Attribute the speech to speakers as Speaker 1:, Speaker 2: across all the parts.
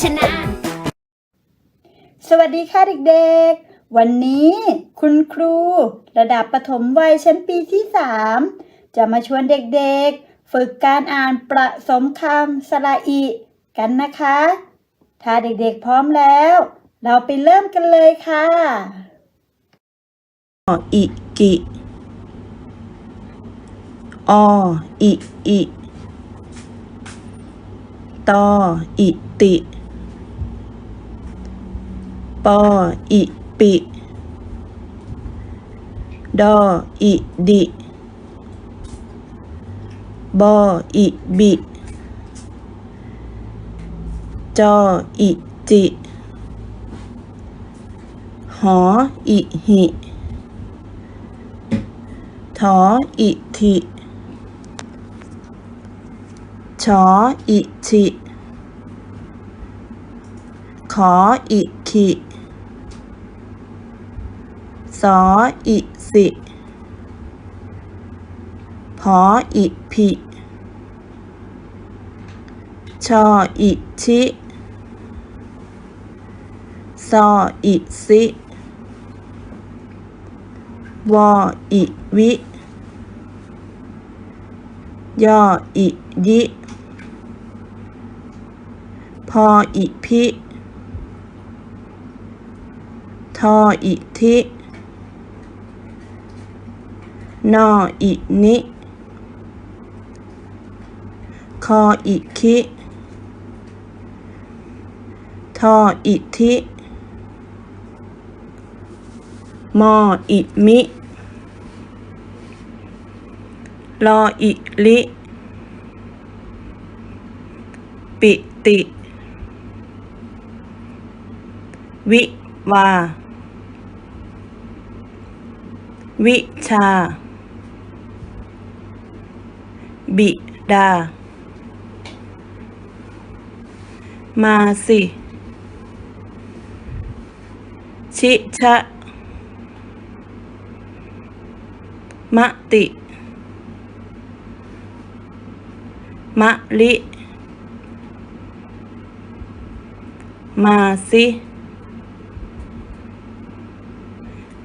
Speaker 1: เด็กๆ วันนี้คุณครูระดับประถมวัยชั้นปีที่ 3 จะมาชวนเด็กๆ ฝึกการอ่านประสมคำสระอิกันนะคะ ถ้าเด็กๆพร้อมแล้ว เราไปเริ่มกันเลยค่ะ
Speaker 2: ออิกิออิอิตออิติ ปออิปิ ดออิดิ บออิบิ จออิจิ หออิหิถออิทิชออิชิขออิขิ สออิสิพออิพิชออิชิซออิสิวออิวิยออิยิพออิพิทออิทิ นออินิ คออิคิ ทออิทิ มออิมิ ลออิลิ ปิติ วิวา วิชา บิดา มาสิ ชิชะ มะติ มะลิ มาสิ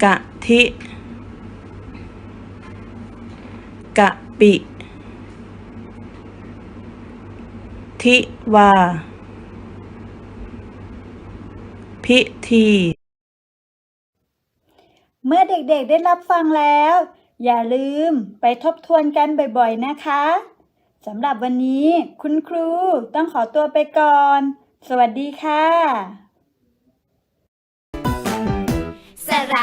Speaker 2: กะทิกะปิ ทิวา พิธี
Speaker 1: เมื่อเด็กๆได้รับฟังแล้ว อย่าลืมไปทบทวนกันบ่อยๆนะคะสำหรับวันนี้คุณครูต้องขอตัวไปก่อน สวัสดีค่ะสระ